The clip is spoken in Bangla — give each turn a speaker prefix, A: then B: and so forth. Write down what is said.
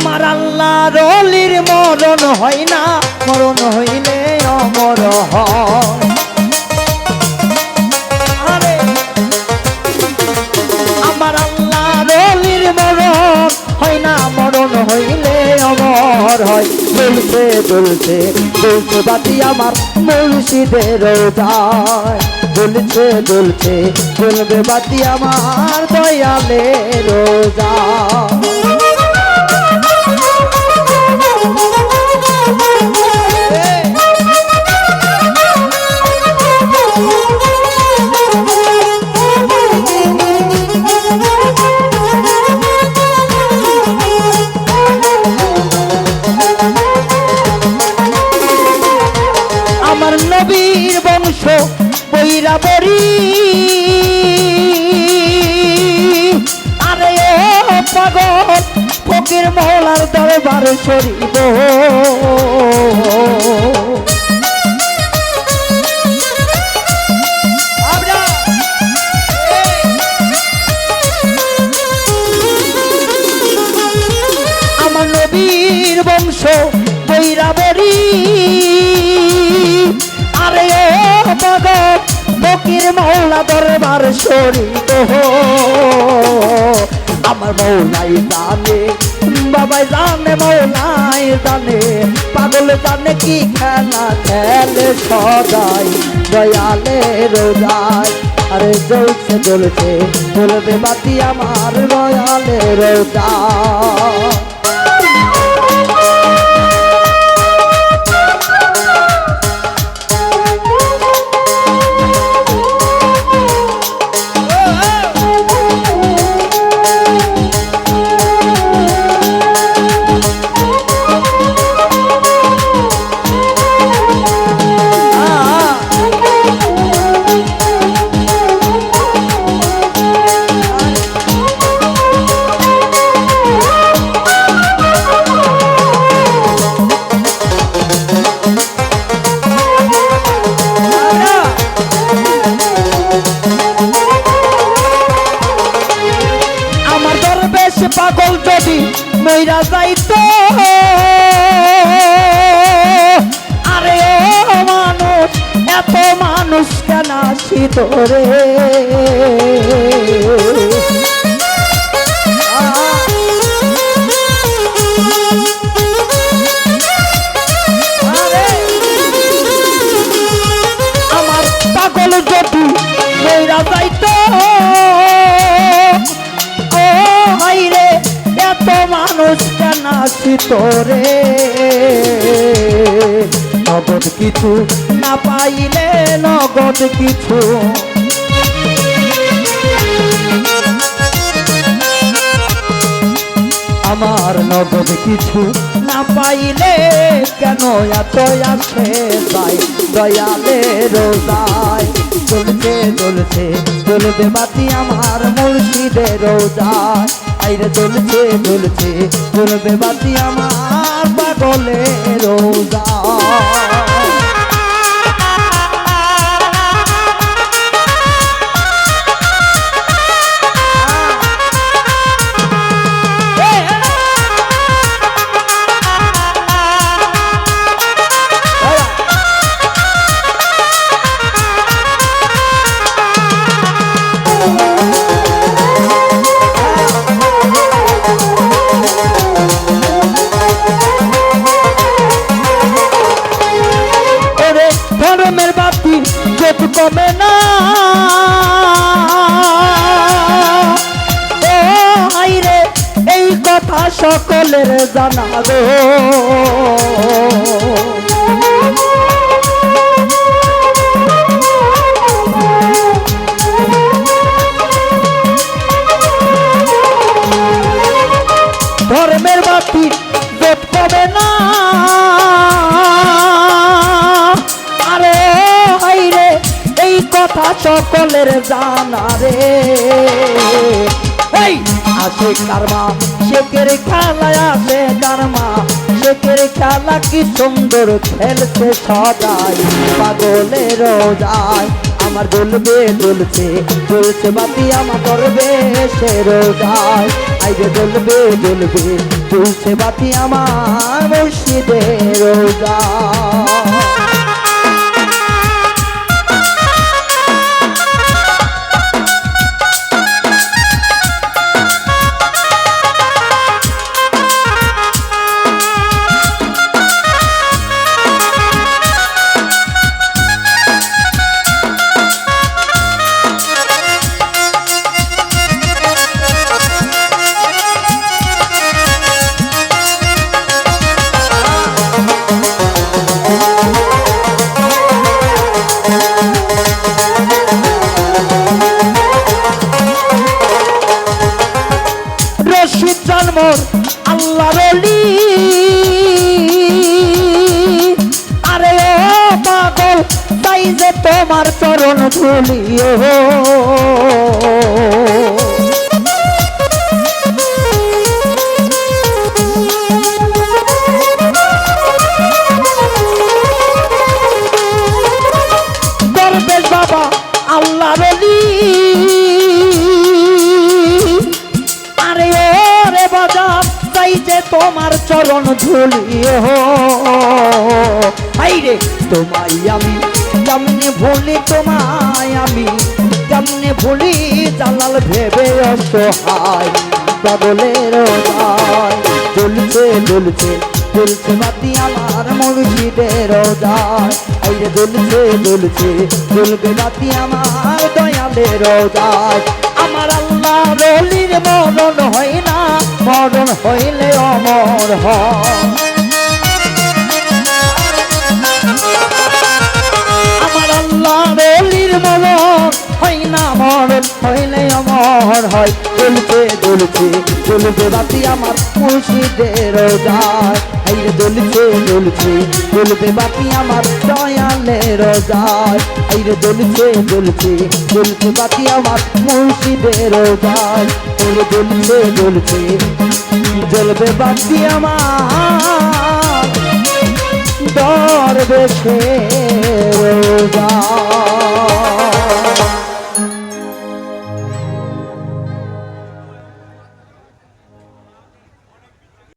A: আমার আল্লাহ রলির মরণ হয় না, মরণ হইলে অমর আরে, আমার হয় না, মরণ হইলে অমর হয়। বাতি আমার মুর্শিদের যায় দুলছে দুলছে দুলবে বাতি আমার দয়ালের যায় বৈরা বরি আরে ও পাগল, ফকির মহলার দরবার সরিব আমার নবীর বংশ বৈরাবরী। আরে ও ভগত ফকির মৌলা দরবার শরীর আমার মৌলাই জানে, বাবাই জানে মৌলাই জানে, পাগল জানে কি খেলা খেলে সদাই, দয়ালে রোজাই আরে জ্বলছে জ্বলছে জ্বলবে বাতি আমার রয়ালে রোজা। আসিত আমার পাগল যদি মইরা যাইতো। ও হাইরে এত মানুষ কেন আসিত রে নগদ কিছু না পাইলে নগদ কিছু। আমার নগদ কিছু না পাইলে কেন এত আছে তাই? দয়ালে রোজায় চলছে চলছে, চলবে বাতি আমার মুর্শিদের রোজায়। আইরে চলছে চলছে, চলবে বাতি আমার পাগলে রোজায়। কথা সকলের জানা ধর্মের বাতি যত কমে না? আরে হাইরে এই কথা সকলের জানা রে। আসে কারমা। শেখের খেলায় আসে কারমা। শেখের খেলা কি সুন্দর খেলছে সদাই পাগলের যায় আমার জ্বলবে, জ্বলছে। জ্বলছে বাতি আমার করবে সে রোজায়। আইরে জ্বলবে জ্বলবে। জ্বলছে বাতি আমার মুর্শিদে রোজা। যে তোমার চরণ ধুলি ও দরবেশ বাবা, আল্লাহ আরে রে যে তোমার চরণ ধুলি হো আইরে তোমায় আমি কেমনে ভুলি তোমায় আমি কেমনে ভুলি জালাল ভেবে অসহায়, পাগলের জ্বলছে জ্বলছে জ্বলছে বাতি আমার মুর্শিদের যায় আইরে জ্বলছে জ্বলছে জ্বলবে বাতি আমার দয়ালের যায় আমার আল্লাহ রলির মরণ হয় না, মরণ হইলে অমর হয়। হয় জ্বলছে জ্বলছে জ্বলবে বাতি আমার মুর্শিদের যায় আইরে জ্বলছে জ্বলছে জ্বলবে বাতি আমার দয়ালের যায় আইরে জ্বলছে জ্বলছে জ্বলছে বাতি আমার মুর্শিদের যায় আইরে জ্বলছে জ্বলছে জ্বলবে বাতি আমার দরবেশে রোজা